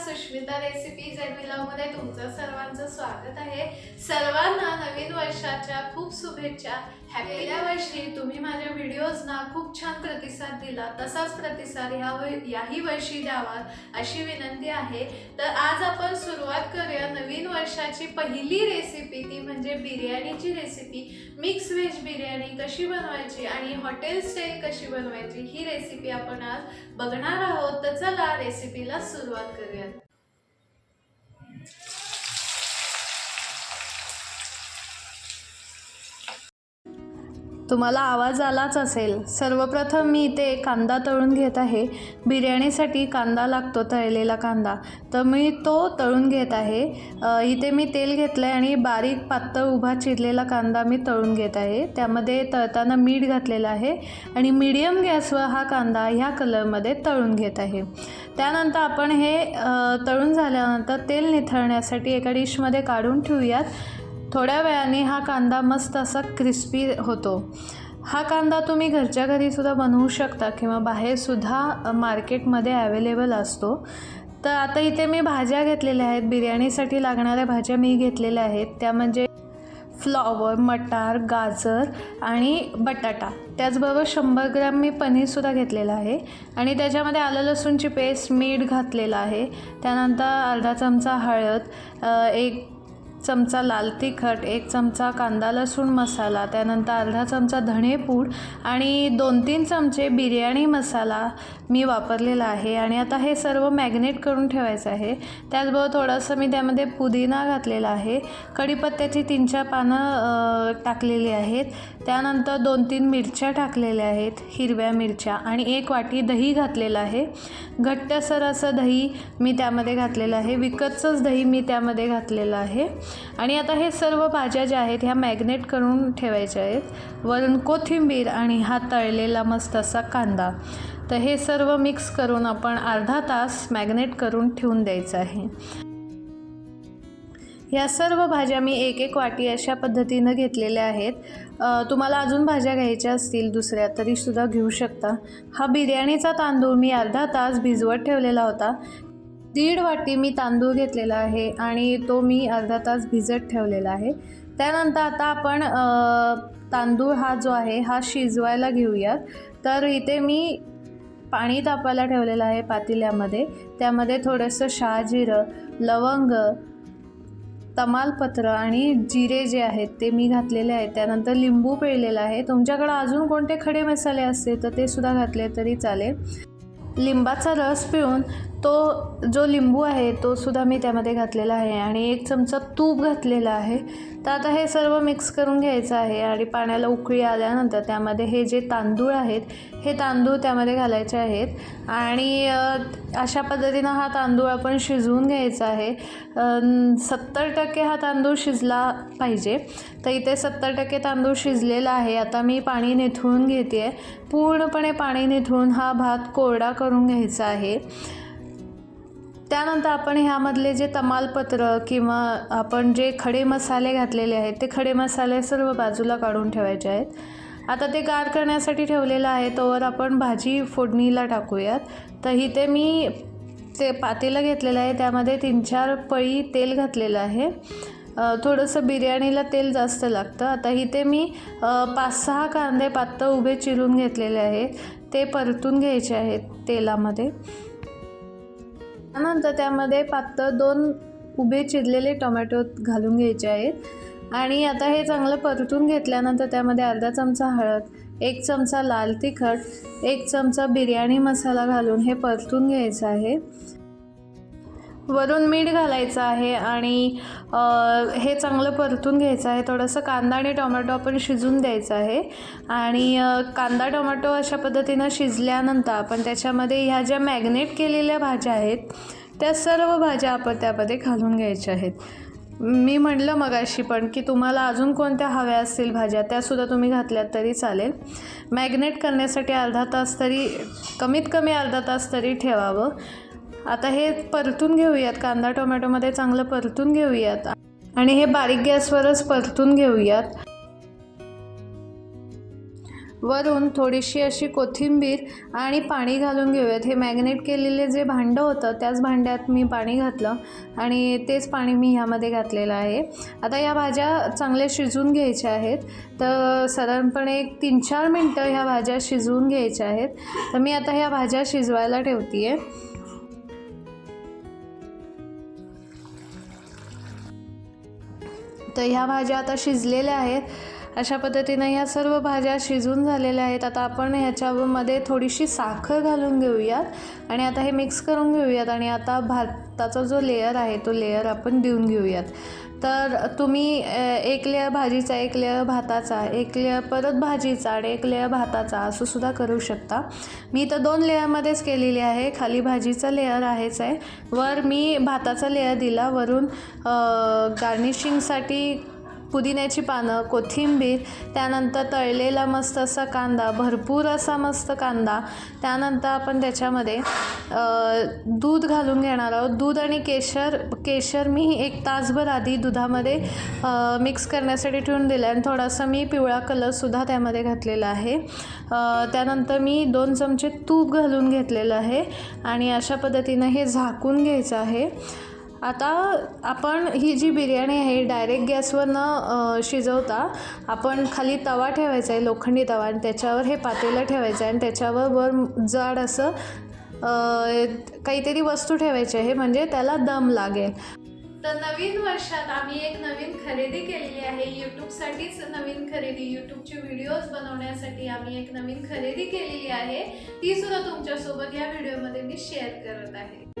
Sushmita recipes अँडमध्ये तुमचं सर्वांचं स्वागत आहे. सर्वांना नवीन वर्षाच्या खूप शुभेच्छा. गेल्या वर्षी तुम्ही माझ्या व्हिडिओजना खूप छान प्रतिसाद दिला. तसाच प्रतिसाद ह्या व- याही वर्षी द्यावा अशी विनंती आहे. तर आज आपण सुरुवात करूया नवीन वर्षाची पहिली रेसिपी ती म्हणजे बिर्याणीची रेसिपी मिक्स व्हेज बिर्याणी कशी बनवायची आणि हॉटेल स्टाईल कशी बनवायची ही रेसिपी आपण आज बघणार आहोत. तर चला रेसिपीला सुरुवात करूया. तुम्हाला आवाज आलाच असेल. सर्वप्रथम मी इथे कांदा तळून घेत आहे. बिर्याणीसाठी कांदा लागतो तळलेला कांदा. तर मी तो तळून घेत आहे. इथे मी तेल घेतलं आहे आणि बारीक पातळ उभा चिरलेला कांदा मी तळून घेत आहे. त्यामध्ये तळताना मीठ घातलेलं आहे आणि मीडियम गॅसवर हा कांदा ह्या कलरमध्ये तळून घेत आहे. त्यानंतर आपण हे तळून झाल्यानंतर तेल निथळण्यासाठी एका डिशमध्ये काढून ठेवूयात. थोड्या वेळाने हा कांदा मस्त असा क्रिस्पी होतो. हा कांदा तुम्ही घरच्या घरीसुद्धा बनवू शकता किंवा बाहेरसुद्धा मार्केटमध्ये अवेलेबल असतो. तर आता इथे मी भाज्या घेतलेल्या आहेत. बिर्याणीसाठी लागणाऱ्या भाज्या मी घेतलेल्या आहेत. त्या म्हणजे फ्लॉवर मटार गाजर आणि बटाटा. त्याचबरोबर शंभर ग्रॅम मी पनीरसुद्धा घेतलेलं आहे. आणि त्याच्यामध्ये आलं लसूणची पेस्ट मीठ घातलेलं आहे. त्यानंतर अर्धा चमचा हळद एक चमचा लाल तिखट एक चमचा कांदा लसूण मसाला त्यानंतर अर्धा चमचा धणेपूड आणि दोन तीन चमचे बिर्याणी मसाला मी वापरलेला आहे. आणि आता हे सर्व मॅग्नेट करून ठेवायचं आहे. त्याचबरोबर थोडंसं मी त्यामध्ये पुदिना घातलेला आहे. कढीपत्त्याची तीन चार पानं टाकलेली आहेत. त्यानंतर दोन तीन मिरच्या टाकलेल्या आहेत हिरव्या मिरच्या. आणि एक वाटी दही घातलेलं आहे. घट्टसर असं दही मी त्यामध्ये घातलेलं आहे. विकतचंच दही मी त्यामध्ये घातलेलं आहे. आणि आता हे सर्व भाज्या ज्या आहेत ह्या मॅग्नेट करून ठेवायच्या आहेत. वरून कोथिंबीर आणि हा तळलेला मस्त असा कांदा. तर हे सर्व मिक्स करून आपण अर्धा तास मॅग्नेट करून ठेवून द्यायचं आहे. या सर्व भाज्या मी एक एक वाटी अशा पद्धतीनं घेतलेल्या आहेत. तुम्हाला अजून भाज्या घ्यायच्या असतील दुसऱ्या तरीसुद्धा घेऊ शकता. हा बिर्याणीचा तांदूळ मी अर्धा तास भिजवत ठेवलेला होता. दीड वाटी मी तांदूळ घेतलेला आहे आणि तो मी अर्धा तास भिजत ठेवलेला आहे. त्यानंतर आता आपण तांदूळ हा जो आहे हा शिजवायला घेऊयात. तर इथे मी पाणी तापायला ठेवलेलं आहे पातेल्यामध्ये. त्यामध्ये थोडंसं शहाजिरं लवंग तमालपत्र आणि जिरे जे आहेत ते मी घातलेले आहेत. त्यानंतर लिंबू पिळलेला आहे. तुमच्याकडं अजून कोणते खडे मसाले असतील तर ते सुद्धा घातले तरी चालेल. लिंबाचा रस पिळून तो जो लिंबू आहे तो सुद्धा मी त्यामध्ये घातलेला आहे आणि एक चमचा तूप घातलेला आहे. तर आता हे सर्व मिक्स करून घ्यायचं आहे आणि पाण्याला उकळी आल्यानंतर त्यामध्ये हे जे तांदूळ आहेत हे तांदूळ त्यामध्ये घालायचे आहेत. आणि अशा पद्धतीनं हा तांदूळ आपण शिजवून घ्यायचा आहे. सत्तर टक्के हा तांदूळ शिजला पाहिजे. तर इथे सत्तर टक्के तांदूळ शिजलेला आहे. आता मी पाणी निथळून घेते आहे पूर्णपणे पाणी निथळून हा भात कोरडा करून घ्यायचा आहे. त्यानंतर आपण ह्यामधले जे तमालपत्र किंवा आपण जे खडे मसाले घातलेले आहेत ते खडे मसाले सर्व बाजूला काढून ठेवायचे आहेत. आता ते गार करण्यासाठी ठेवलेलं आहे तोवर आपण भाजी फोडणीला टाकूयात. तर इथे मी ते पातेलं घेतलेलं आहे त्यामध्ये तीन चार पळी तेल घातलेलं आहे. थोडंसं बिर्याणीला तेल जास्त लागतं. आता इथे मी पाच सहा कांदे पातळ उभे चिरून घेतलेले आहेत. ते परतून घ्यायचे आहेत तेलामध्ये. त्यानंतर त्यामध्ये पातळ दोन उभे चिरलेले टोमॅटो घालून घ्यायचे आहेत. आणि आता हे चांगलं परतून घेतल्यानंतर त्यामध्ये अर्धा चमचा हळद एक चमचा लाल तिखट एक चमचा बिर्याणी मसाला घालून हे परतून घ्यायचं आहे. वरून मीठ घालायचं आहे आणि हे चांगलं परतून घ्यायचं आहे. थोडंसं कांदा आणि टोमॅटो आपण शिजून द्यायचं आहे. आणि कांदा टोमॅटो अशा पद्धतीनं शिजल्यानंतर आपण त्याच्यामध्ये ह्या ज्या मॅग्नेट केलेल्या भाज्या आहेत त्या सर्व भाज्या आपण त्यामध्ये घालून घ्यायच्या आहेत. मी म्हटलं मगाशी पण की तुम्हाला अजून कोणत्या हव्या असतील भाज्या त्यासुद्धा तुम्ही घातल्यात तरी चालेल. मॅग्नेट करण्यासाठी अर्धा तास तरी कमीत कमी अर्धा तास तरी ठेवावं. आता हे परतून घेऊयात. कांदा टोमॅटोमध्ये चांगलं परतून घेऊयात. आणि हे बारीक गॅसवरच परतून घेऊयात. वरून थोडीशी अशी कोथिंबीर आणि पाणी घालून घेऊयात. हे मॅग्नेट केलेले जे भांडं होतं त्याच भांड्यात मी पाणी घातलं. आणि तेच पाणी मी ह्यामध्ये घातलेलं आहे. आता या भाज्या चांगल्या शिजवून घ्यायच्या आहेत. तर साधारणपणे एक तीन चार मिनटं ह्या भाज्या शिजवून घ्यायच्या आहेत. तर मी आता ह्या भाज्या शिजवायला ठेवते आहे तर ह्या भाज्या आता शिजलेल्या आहेत. अशा पद्धतीनं ह्या सर्व भाज्या शिजून झालेल्या आहेत. आता आपण ह्याच्यामध्ये थोडीशी साखर घालून घेऊयात आणि आता हे मिक्स करून घेऊयात आणि आता भाताचा जो लेअर आहे तो लेयर आपण देऊन घेऊयात. तर तुम्ही एक लेअर भाजीचा एक लेअर भाताचा एक लेअर परत भाजीचा आणि एक लेअर भाताचा असं सुद्धा करू शकता. मी तर दोन लेअरमध्येच केलेली आहे. खाली भाजीचा लेअर आहेच आहे. वर मी भाताचा लेअर दिला. वरून गार्निशिंगसाठी पुदिन्याची पानं कोथिंबीर त्यानंतर तळलेला मस्त असा कांदा भरपूर असा मस्त कांदा. त्यानंतर आपण त्याच्यामध्ये दूध घालून घेणार आहोत. दूध आणि केशर केशर मी एक तासभर आधी दुधामध्ये मिक्स करण्यासाठी ठेवून दिलं आणि थोडासा मी पिवळा कलरसुद्धा त्यामध्ये घातलेला आहे. त्यानंतर मी दोन चमचे तूप घालून घेतलेलं आहे आणि अशा पद्धतीनं हे झाकून घ्यायचं आहे. आता आपण ही जी बिर्याणी आहे डायरेक्ट गॅसवर न शिजवता आपण खाली तवा ठेवायचा आहे लोखंडी तवा आणि त्याच्यावर हे पातेलं ठेवायचं आहे आणि त्याच्यावर वर जाड असं काहीतरी वस्तू ठेवायची आहे म्हणजे त्याला दम लागेल. तर नवीन वर्षात आम्ही एक नवीन खरेदी केलेली आहे. यूट्यूबसाठीच नवीन खरेदी यूट्यूबचे व्हिडिओज बनवण्यासाठी आम्ही एक नवीन खरेदी केलेली आहे. ती सुद्धा तुमच्यासोबत या व्हिडिओमध्ये मी शेअर करत आहे.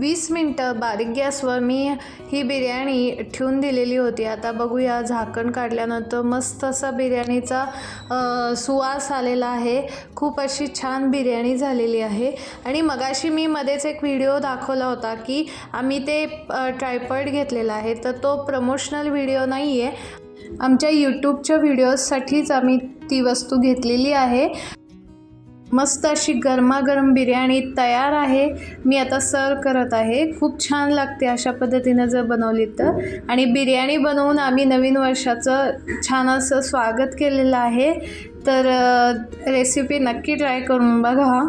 वीस मिनटं बारीक गॅसवर मी ही बिर्याणी ठेवून दिलेली होती. आता बघूया झाकण काढल्यानंतर मस्त असा बिर्याणीचा सुवास आलेला आहे. खूप अशी छान बिर्याणी झालेली आहे. आणि मगाशी मी मध्येच एक व्हिडिओ दाखवला होता की आम्ही ते ट्रायपॉइड घेतलेला आहे. तर तो प्रमोशनल व्हिडिओ नाही आहे आमच्या यूट्यूबच्या व्हिडिओजसाठीच आम्ही ती वस्तू घेतलेली आहे. मस्त अशी गरमागरम बिर्याणी तयार आहे. मी आता सर्व करत आहे. खूप छान लागते अशा पद्धतीनं जर बनवली तर. आणि बिर्याणी बनवून आम्ही नवीन वर्षाचं छान असं स्वागत केलेलं आहे. तर रेसिपी नक्की ट्राय करून बघा.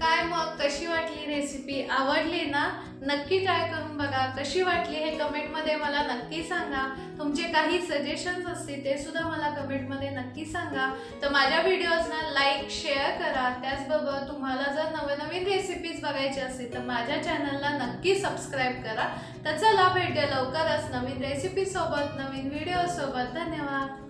काय मग कशी वाटली रेसिपी आवडली ना? नक्की ट्राय करून बघा. कशी वाटली हे कमेंटमध्ये मला नक्की सांगा. तुमचे काही सजेशन्स असतील ते सुद्धा मला कमेंटमध्ये नक्की सांगा. तर माझ्या व्हिडिओजना लाईक शेअर करा. त्याचबरोबर तुम्हाला जर नवनवीन रेसिपीज बघायची असतील तर माझ्या चॅनलला नक्की सबस्क्राईब करा. तर चला भेटूया लवकरच नवीन रेसिपीसोबत नवीन व्हिडिओसोबत धन्यवाद.